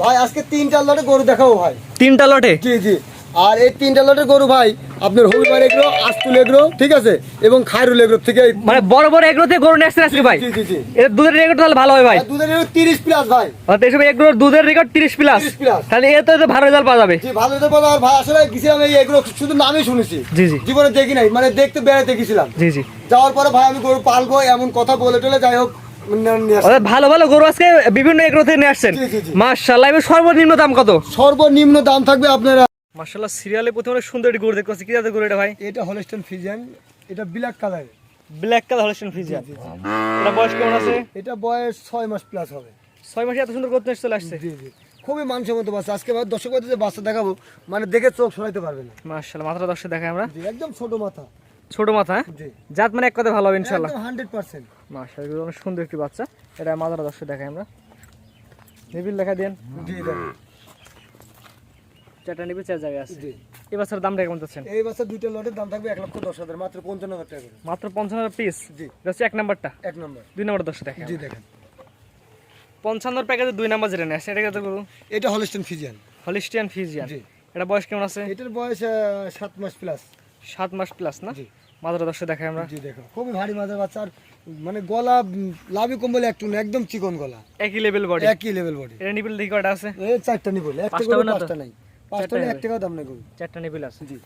ভাই আজকে তিনটা লটে গরু দেখাবো ভাই। তিনটা লটে? জি জি। আর এই তিনটা লটের গরু ভাই আপনার হবিবার এগ্রো আস্তুল এগ্রো ঠিক আছে? এবং খায়রুল এগ্রো থেকে মানে বড় বড় এগুলোতে গরু নিয়ে আসছেন আজকে ভাই? জি জি জি। এর দুধের রেকর্ড তাহলে ভালো হয় ভাই। দুধের তিরিশ প্লাস ভাই। অর্থাৎ এসব এগুলোর দুধের রেকর্ড তিরিশ প্লাস 30 plus। তাহলে এ তো ভালো রেজাল্ট পাওয়া যাবে। জি ভালো হতে পারো আর ভাই আসলে গেছিলাম এই এগুলো শুধু নামই শুনেছি। জি, জি। জীবনে দেখি নাই। মানে দেখতে বেড়াতে গেছিলাম। জি জি। যাওয়ার পরে ভাই আমি গরু পালবো এমন কথা বলে টলে যাই হোক ভালো ভালো গরু আজকে বিভিন্ন এগুলো থেকে নিয়ে আসছেন। মার্শাল্লাহ এবার সর্বনিম্ন দাম কত? সর্বনিম্ন দাম থাকবে আপনারা মার্শাল্লাহ সিরিয়ালে প্রথমে অনেক সুন্দর একটি গরু দেখতে পাচ্ছি। কি জাতের গরু এটা ভাই? এটা হলস্টেন ফিজিয়ান এটা ব্ল্যাক কালার ব্ল্যাক কালার হলেছেন ফ্রিজিয়ান এটা বয়স কেমন আছে? এটা বয়স ছয় মাস প্লাস হবে। ছয় মাসে এত সুন্দর করতে চলে আসছে। জি জি। খুবই মানসম্মত বাচ্চা। আজকে ভাই দর্শক যে বাচ্চা দেখাবো মানে দেখে চোখ সরাইতে পারবে না। মার্শাল্লাহ মাথাটা দশে দেখাই আমরা। একদম ছোট মাথা। ছোট মাথা হ্যাঁ? জি। জাত মানে এক কথা ভালো হবে ইনশাল্লাহ হান্ড্রেড পার্সেন্ট। অনেক সুন্দর একটি বাচ্চা। এটা মাথাটা দশে দেখাই আমরা। নিবিল দেখা দেন। চারটা নিবিল চার জায়গায় আছে। এই বাচ্চার দামটা কেমন চাচ্ছেন? এই বাচ্চা দুইটা লটের দাম থাকবে এক লক্ষ দশ হাজার মাত্র পঞ্চান্ন হাজার টাকা মাত্র পঞ্চান্ন পিস জি। হচ্ছে এক নাম্বারটা? এক নম্বর। দুই নাম্বার দশে জি দেখেন। পঞ্চান্নর প্যাকেজে দুই নাম্বার যেটা নেয় সেটা কত এটা ফিজিয়ান হলিস্টিয়ান ফিজিয়ান জি। এটা বয়স কেমন আছে? এটার বয়স সাত মাস প্লাস সাত মাস প্লাস না? জি। মাত্র দশে দেখাই আমরা। জি দেখো। খুবই ভারী বাচ্চা। আর মানে গলা লাভি কম্বল একটু না একদম চিকন গলা। একই লেভেল বডি একই লেভেল বডি দেখি কয়টা আছে? এই চারটা একটা পাঁচটা করে নাই পাঁচটা চারটা নেই এক হবে। টাকা দাম নেই গরু চারটা নিবিল আছে। জি।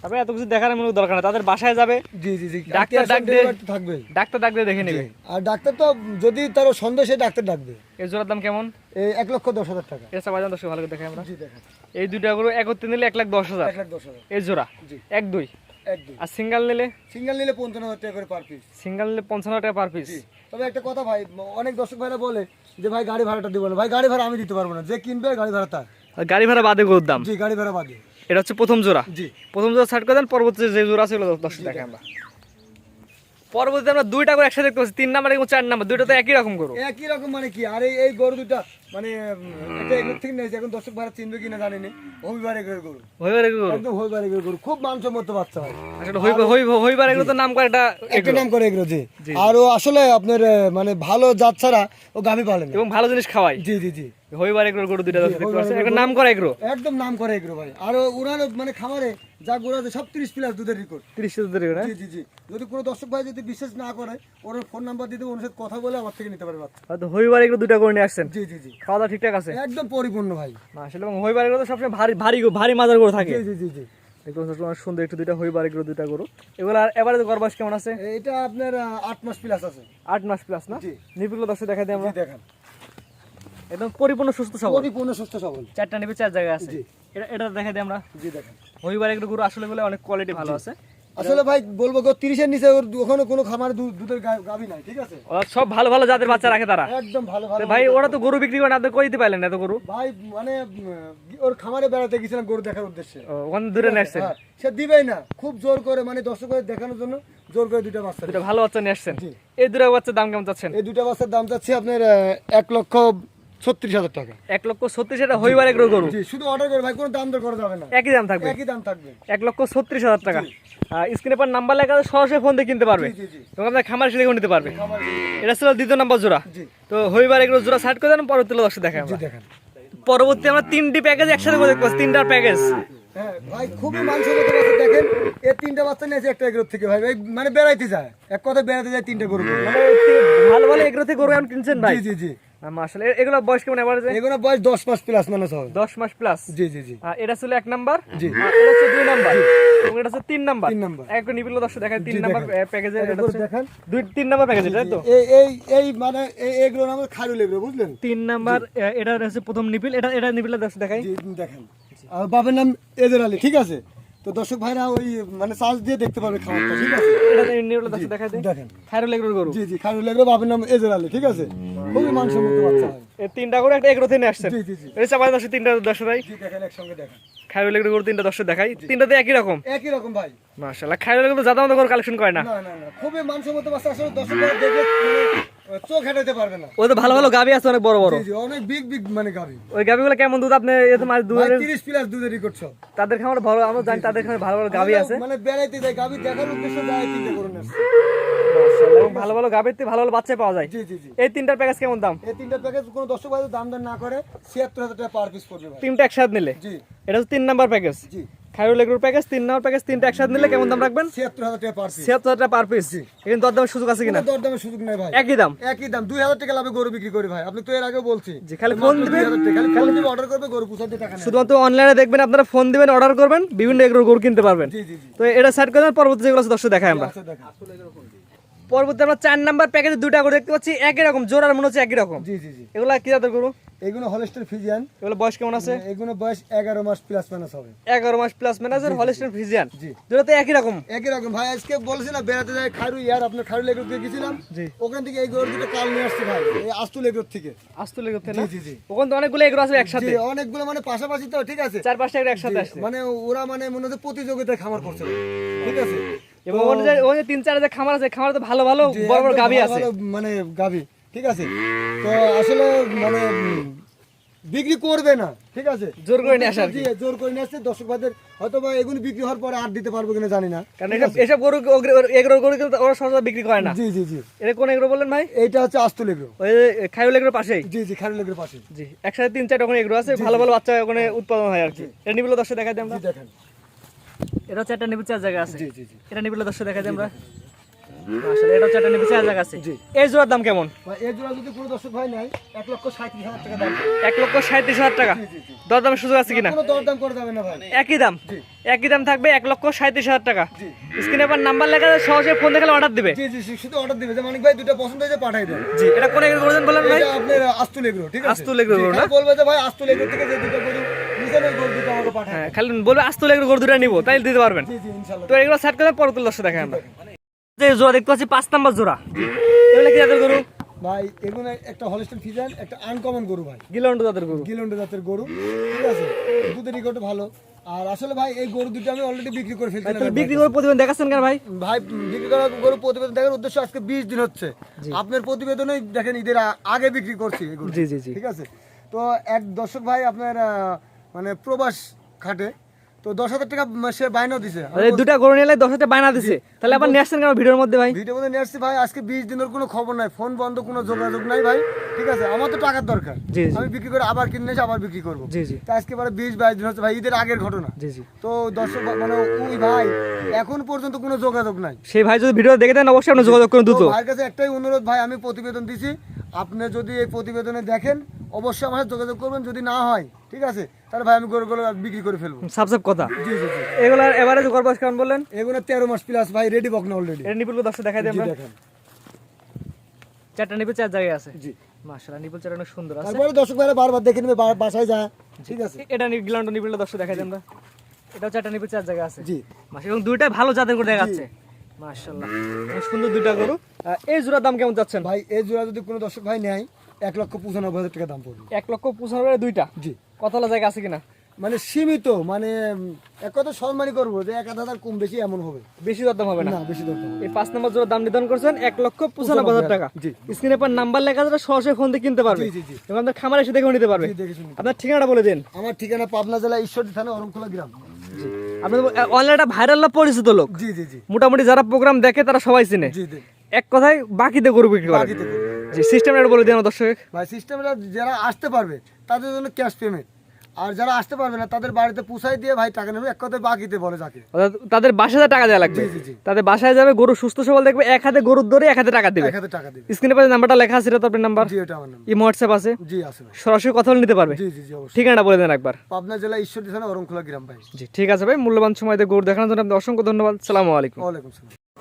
তারপরে এত কিছু দেখার মনে দরকার না তাদের বাসায় যাবে। জি জি জি। ডাক্তার ডাক্তার ডাক দে। থাকবে। ডাক্তার ডাক্তার দেখে নেবে। আর ডাক্তার তো যদি তার সন্দেহ সে ডাক্তার ডাকবে। এই জোড়ার দাম কেমন? এই এক লক্ষ দশ হাজার টাকা। এটা বাজান দশ ভালো করে দেখাই আমরা। জি দেখেন এই দুইটা গরু একত্রে নিলে এক লাখ দশ হাজার। এক লাখ দশ হাজার। এই জোড়া? জি। এক দুই? আর সিঙ্গেল নিলে? সিঙ্গেল নিলে পঞ্চান্ন হাজার টাকা করে পার পিস সিঙ্গেল নিলে পঞ্চান্ন টাকা পার পিস তবে একটা কথা ভাই অনেক দর্শক ভাইরা বলে যে ভাই গাড়ি ভাড়াটা দিব না। ভাই গাড়ি ভাড়া আমি দিতে পারব না। যে কিনবে গাড়ি ভাড়া তার। আর গাড়ি ভাড়া বাদে গরুর দাম? জি গাড়ি ভাড়া বাদে। এটা হচ্ছে প্রথম জোড়া? জি। প্রথম জোড়া সাইড করে দেন পরবর্তী যে জোড়া আছে ওগুলো দশ টাকা আমরা। পরবর্তীতে আমরা দুইটা করে একসাথে দেখতে পাচ্ছি। তিন নাম্বার এবং চার নাম্বার। দুইটা তো একই রকম গরু। একই রকম মানে কি? আর এই গরু দুটা মানে একটা এগুলো থেকে নিয়েছে এখন দর্শক ভাড়া চিনবে কিনা জানি না হবিবার এগুলোর গরু। হইবার এগুলো গরু? একদম হবিবার গরু। খুব মানসম্মত বাচ্চা হয় আসলে এগুলো তো নাম করে এটা একটা নাম করে এগুলো জি। আর ও আসলে আপনার মানে ভালো জাত ছাড়া ও গাভী পালে না। এবং ভালো জিনিস খাওয়াই জি জি জি। হইবার এগুলো গরু দুইটা দেখতে একটা নাম করে এগুলো একদম নাম করে এগুলো ভাই। আর ওনার মানে খামারে যা গরু আছে সব তিরিশ প্লাস দুধের রেকর্ড তিরিশ হাজার না জি জি জি। যদি কোনো দর্শক ভাই যদি বিশ্বাস না করে ওর ফোন নাম্বার দিতে ওর সাথে কথা বলে আমার থেকে নিতে পারে হয়তো হইবার এগুলো দুইটা করে নিয়ে আসছেন। জি জি জি। খাওয়া দাওয়া ঠিকঠাক আছে? একদম পরিপূর্ণ ভাই। আসলে এবং হইবার এগুলো তো সবসময় ভারী ভারী ভারী মাজার গরু থাকে। জি জি জি জি। দেখতে পাচ্ছি সুন্দর একটু দুইটা হইবার এগুলো দুইটা গরু। এগুলো আর এবারে গরবাস কেমন আছে? এটা আপনার আট মাস প্লাস আছে। আট মাস প্লাস না? জি। নিপিগুলো দশে দেখা দিই আমরা। দেখেন। একদম পরিপূর্ণ সুস্থ সবল। পরিপূর্ণ সুস্থ সবল। চারটা নিপি চার জায়গায় আছে। এটা এটা দেখা দিই আমরা। জি দেখেন। হইবার এগুলো গরু আসলে বলে অনেক কোয়ালিটি ভালো আছে। আসলে ভাই বলব গো তিরিশের নিচে ওর ওখানে কোনো খামারে দুধের গা- গাভী নাই ঠিক আছে? ওরা সব ভালো ভালো জাতের বাচ্চা রাখে তারা। একদম ভালো ভালো ভাই ওরা তো গরু বিক্রি করে না আপনি কই দিতে পারলেন না এত গরু? ভাই মানে ওর খামারে বেড়াতে গেছিলাম গরু দেখার উদ্দেশ্যে। ওখানে দূরে নিয়ে আসছেন? হ্যাঁ, সে দিবেই না খুব জোর করে মানে দর্শকের দেখানোর জন্য জোর করে দুইটা বাচ্চা দুটো ভালো বাচ্চা নিয়ে আসছেন। এই দুটো বাচ্চার দাম কেমন চাচ্ছেন? এই দুটা বাচ্চার দাম চাচ্ছি আপনার এক লক্ষ ছত্রিশ হাজার টাকা। এক লক্ষ ছত্রিশ হাজার হইবার গরু শুধু অর্ডার করে ভাই কোনো দাম দর করা যাবে না। একই দাম থাকবে? একই দাম থাকবে। এক লক্ষ ছত্রিশ হাজার টাকা। স্ক্রিনে পর নাম্বার লেখা আছে, সরাসরি ফোন দিয়ে কিনতে পারবে। এবং আপনার খামার সেলে নিতে পারবে। এটা ছিল দ্বিতীয় নাম্বার জোড়া। তো হইবার এগুলো জোড়া সাইড করে দেন পরবর্তী দর্শক দেখা জি দেখেন। পরবর্তী আমরা তিনটি প্যাকেজ একসাথে করে পাচ্ছি তিনটার প্যাকেজ হ্যাঁ ভাই খুবই বাচ্চা দেখেন এই তিনটা বাচ্চা নিয়েছে একটা এগুলোর থেকে ভাই। ভাই মানে বেড়াইতে যায়। এক কথা বেড়াতে যায় তিনটা গরু মানে ভালো ভালো এগুলো থেকে গরু এখন কিনছেন ভাই। জি জি জি। আসলে এগুলো বয়স কেমন এবার এগুলো বয়স দশ মাস প্লাস মানুষ হবে। দশ মাস প্লাস জি জি জি। এটা ছিল এক নাম্বার? জি। এটা হচ্ছে দুই নাম্বার। এবং এটা হচ্ছে তিন নাম্বার। তিন নাম্বার। একটা নিবিল দর্শক দেখায় তিন নাম্বার প্যাকেজে এটা এটা হচ্ছে দেখান। দুই তিন নাম্বার প্যাকেজ তাই তো? এই এই এই মানে এই এগুলো নাম খারু বুঝলেন? তিন নাম্বার এটা হচ্ছে প্রথম নিপিল এটা এটা নিপিলের দর্শক দেখাই। জি দেখেন। আর বাবার নাম এদের আলী ঠিক আছে? তো দর্শক ভাইরা ওই মানে চার্জ দিয়ে দেখতে পাবে খাবারটা ঠিক আছে? এটা নিপিলের দর্শক দেখাই দেয় দেখেন। খায়রুল এগুলোর গরু। জি জি খারু লেগুলো বাবার নাম এদের আলী ঠিক আছে? খুবই মানসম্মত বাচ্চা এই তিনটা করে একটা এগুলো থেকে নিয়ে আসছেন। জি জি জি। এটা চাপাই দর্শক তিনটা দর্শক ভাই। জি দেখেন একসঙ্গে দেখেন। খায়রুল এগুলো গরু তিনটা দর্শক দেখাই। তিনটাতে একই রকম। একই রকম ভাই। মাশাআল্লাহ খায়রুল এগুলো জাদা মতো কালেকশন করে না। না না খুবই মানসম্মত বাচ্চা আসলে দর্শক দেখে চোখ হেঁটাতে পারবে না। ওই তো ভালো ভালো গাবি আছে অনেক বড় বড়। জি জি অনেক বিগ বিগ মানে গাবি। ওই গাবিগুলো কেমন দুধ? আপনি এ তো দুধ 30 প্লাস দুধের রেকর্ড সব। তাদের খামার ভালো আমরা জানি তাদের খামারে ভালো ভালো গাবি আছে। মানে বেড়াইতে যায় গাবি দেখার উদ্দেশ্যে যায় তিনটে করে নেছে ভালো ভালো গাবির থেকে ভালো ভালো বাচ্চা পাওয়া যায়। জি জি জি। এই তিনটার প্যাকেজ কেমন দাম? এই প্যাকেজ কোনো দর্শক ভাই দাম না করে ছিয়াত্তর হাজার টাকা পার পিস পড়বে তিনটা একসাথে নিলে? জি। এটা হচ্ছে তিন নাম্বার প্যাকেজ জি। খাইরুল এগ্রোর প্যাকেজ তিন নাম্বার প্যাকেজ তিনটা একসাথে নিলে কেমন দাম রাখবেন? ছিয়াত্তর হাজার টাকা পার পিস ছিয়াত্তর হাজার টাকা পার পিস এখানে দরদামের সুযোগ আছে কিনা? দরদামের সুযোগ নাই ভাই। একই দাম? একই দাম। দুই হাজার টাকা লাভে গরু বিক্রি করি ভাই। আপনি তো এর আগে বলছি। জি, খালি ফোন দিবেন। খালি ফোন অর্ডার করবে গরু টাকা শুধুমাত্র অনলাইনে দেখবেন আপনারা ফোন দিবেন অর্ডার করবেন বিভিন্ন গরু কিনতে পারবেন। তো এটা সাইড করে পরবর্তী যেগুলো আছে দর্শক দেখাই আমরা। পরবর্তী আমরা চার নাম্বার প্যাকেজে দুইটা করে দেখতে পাচ্ছি একই রকম জোড়ার মনে হচ্ছে একই রকম। জি জি জি। এগুলা কি জাতের গরু? এগুলো হলস্টার ফিজিয়ান। এগুলো বয়স কেমন আছে? এগুলো বয়স এগারো মাস প্লাস মাইনাস হবে। এগারো মাস প্লাস হলিস্টেন ফ্রিজিয়ান জি। দুটো তো একই রকম। একই রকম। ভাই আজকে বলছি না বেড়াতে যায় খারু ইয়ার আপনার খারু লেগুর গেছিলাম। জি। ওখান থেকে এই গরু দুটো কাল নিয়ে আসছি ভাই এই এগুর থেকে। আসতে না? জি, জি। ওখানে তো অনেকগুলো এগুলো আছে একসাথে। জি অনেকগুলো মানে পাশাপাশি তো ঠিক আছে। চার পাঁচটা এগুলো একসাথে আসছে। মানে ওরা মানে মনে হচ্ছে প্রতিযোগিতায় খামার করছে। ঠিক আছে? এবং ওখানে যে তিন চার যে খামার আছে খামার তো ভালো ভালো বড় বড় গাবি আছে। মানে গাবি ঠিক আছে? তো আসলে মানে বিক্রি করবে না ঠিক আছে? জোর করে নিয়ে আসে জি, জোর করে নিয়ে আসছে। দর্শক ভাইদের হয়তো বা এগুলো বিক্রি হওয়ার পরে আর দিতে পারব কিনা জানি না। কারণ এসব এসব গরু এগুলো গরু কিন্তু ওরা সহজে বিক্রি করে না। জি জি জি। এটা কোন এগুলো বললেন ভাই? এইটা হচ্ছে আস্তুল এগুলো ওই খাইরুল এগুলোর পাশেই? জি জি খারু লেগুর পাশে জি একসাথে তিন চারটা ওখানে এগুলো আছে। ভালো ভালো বাচ্চা ওখানে উৎপাদন হয় আর কি। এটা নিবিল দশটা দেখা দিই আমরা। জি দেখেন। এটা হচ্ছে একটা নিবিল চার জায়গা আছে। জি জি জি। এটা নিবিল দশটা দেখা দিই আমরা। আসলে এটা হচ্ছে একটা নিবিল আছে এই জোড়ার দাম কেমন? এই জোড়া যদি কোনো দর্শক ভাই নেয় এক লক্ষ সাঁত্রিশ হাজার টাকা দাম। এক লক্ষ সাঁত্রিশ হাজার টাকা? জি জি জি। দর দামের সুযোগ আছে কিনা? কোনো দরদাম করে যাবে না ভাই। একই দাম? একই দাম থাকবে এক লক্ষ সাঁত্রিশ হাজার টাকা? স্ক্রিনে আবার নাম্বার লেখা আছে, সহজে ফোন দেখালে অর্ডার দিবে। জি জি জি, শুধু অর্ডার দিবে। যে মানিক ভাই দুটো পছন্দ হয়েছে পাঠাই দেন। জি এটা কোন বলেন ভাই? আপনার আস্তুল ঠিক আছে? আস্তুল এগুলো না? খালি বলবে যে ভাই আস্তুল থেকে যে দুটো গরু হ্যাঁ খালি বলবে আসতে হলে গরু দুটা নিবো তাই দিতে পারবেন। তো এগুলো সেট করে পরে দর্শক দেখেন আমরা। যে জোড়া দেখতে পাচ্ছি পাঁচ নাম্বার জোড়া। এগুলো কি জাতের গরু? ভাই এগুলো একটা হলস্টেন ফিজান একটা আনকমন গরু ভাই। গিলন্ড জাতের গরু। গিলন্ড জাতের গরু ঠিক আছে? দুধের রেকর্ড ভালো। আর আসলে ভাই এই গরু দুটো আমি অলরেডি বিক্রি করে ফেলছি বিক্রি করে প্রতিবেদন দেখাচ্ছেন কেন ভাই? ভাই বিক্রি করা গরু প্রতিবেদন দেখার উদ্দেশ্য আজকে বিশ দিন হচ্ছে। আপনার প্রতিবেদনে দেখেন ঈদের আগে বিক্রি করছি জি জি জি। ঠিক আছে? তো এক দর্শক ভাই আপনার মানে প্রবাস খাটে তো দশ হাজার টাকা সে বায়নাও দিছে। দুটা গরু নিলে দশ হাজার বায়না দিছে। তাহলে আবার নিয়ে আসছেন কেন ভিডিওর মধ্যে ভাই? ভিডিও মধ্যে নিয়ে আসছি ভাই আজকে বিশ দিনের কোনো খবর নাই ফোন বন্ধ কোনো যোগাযোগ নাই ভাই ঠিক আছে? আমার তো টাকার দরকার। আমি বিক্রি করে আবার কিনে এসে আবার বিক্রি করব। জি জি। তা আজকে পরে বিশ বাইশ দিন হচ্ছে ভাই ঈদের আগের ঘটনা। জি জি। তো দর্শক মানে ওই ভাই এখন পর্যন্ত কোনো যোগাযোগ নাই। সেই ভাই যদি ভিডিও দেখে দেন অবশ্যই আপনি যোগাযোগ করুন দ্রুত। ভাইয়ের কাছে একটাই অনুরোধ ভাই আমি প্রতিবেদন দিছি। আপনি যদি এই প্রতিবেদনে দেখেন অবশ্যই আমার যোগাযোগ করবেন। যদি না হয় ঠিক আছে? তাহলে ভাই আমি গরুগুলো বিক্রি করে ফেলব। সাবসেব কথা। জি জি জি। এগুলার এভারেজ গড় বয়স কেমন বললেন? এগুলো তেরো মাস প্লাস ভাই রেডি বকনা অলরেডি এটা নিপুল দশটা দেখাই আমরা দেখেন। চারটা নিপুল চার জায়গায় আছে? জি। মাশাআল্লাহ নিপুল চার অনেক সুন্দর আছে। তারপরে দর্শক ভাইরা বারবার দেখে নেবে বাসায় যায়। ঠিক আছে? এটা গিলান্ড নিপুল দশটা দেখাই দিই আমরা এটাও চারটা নিপুল চার জায়গায় আছে। জি। মাস এবং দুইটা ভালো জাতের করে দেখাচ্ছে। মাশাআল্লাহ অনেক সুন্দর দুইটা গরু। এই জোড়ার দাম কেমন যাচ্ছেন ভাই এই জোড়া যদি কোনো দর্শক ভাই নেয় এক লক্ষ পঁচানব্বই হাজার টাকা দাম পড়বে। এক লক্ষ পঁচানব্বই দুইটা? জি। কতলা জায়গা আছে কিনা? মানে সীমিত মানে এক কথা সম্মানই করব যে এক আধ হাজার কম বেশি এমন হবে। বেশি দরদাম হবে না? বেশি দরকার এই পাঁচ নম্বর জোড়ার দাম নির্ধারণ করছেন এক লক্ষ পঁচানব্বই হাজার টাকা। জি। স্ক্রিনে পর নাম্বার লেখা আছে সরাসরি ফোন দিয়ে কিনতে পারবে। জি, জি। এবং আপনার খামারে এসে দেখেও নিতে পারবে। আপনার ঠিকানাটা বলে দিন। আমার ঠিকানা পাবনা জেলা ঈশ্বরদী থানা অরমখোলা গ্রাম। আপনার অনলাইনটা ভাইরাল পরিচিত লোক। জি জি জি। মোটামুটি যারা প্রোগ্রাম দেখে তারা সবাই চিনে। জি জি। এক কথায় বাকিতে গরু বিক্রি করে বাকিতে। জি সিস্টেমটা বলে দিন দর্শক ভাই সিস্টেমটা যারা আসতে পারবে তাদের জন্য ক্যাশ পেমেন্ট আর যারা আসতে পারবে না তাদের বাড়িতে পুষাই দিয়ে ভাই টাকা নেবে এক কথায় বাকিতে বলে যাকে। তাদের বাসায় টাকা দেওয়া লাগবে। তাদের বাসায় যাবে গরু সুস্থ সবল দেখবে এক হাতে গরুর ধরে এক হাতে টাকা দিবে। এক হাজার টাকা দেবে। স্ক্রিনে পাশে নাম্বারটা লেখা আছে এটা তো আপনার নাম্বার। জি এটা আমার নাম ইমো হোয়াটসঅ্যাপ আছে। জি আছে সরাসরি কথা বলে নিতে পারবে। জি জি জি অবশ্যই। ঠিকানাটা বলে দেন একবার। পাবনা জেলা ঈশ্বরদী থানা অরমখোলা গ্রাম ভাই। জি ঠিক আছে ভাই মূল্যবান সময় দিয়ে গরু দেখানোর জন্য আপনাকে অসংখ্য ধন্যবাদ। সালামু আলাইকুম। ওয়ালাইকুম সালাম।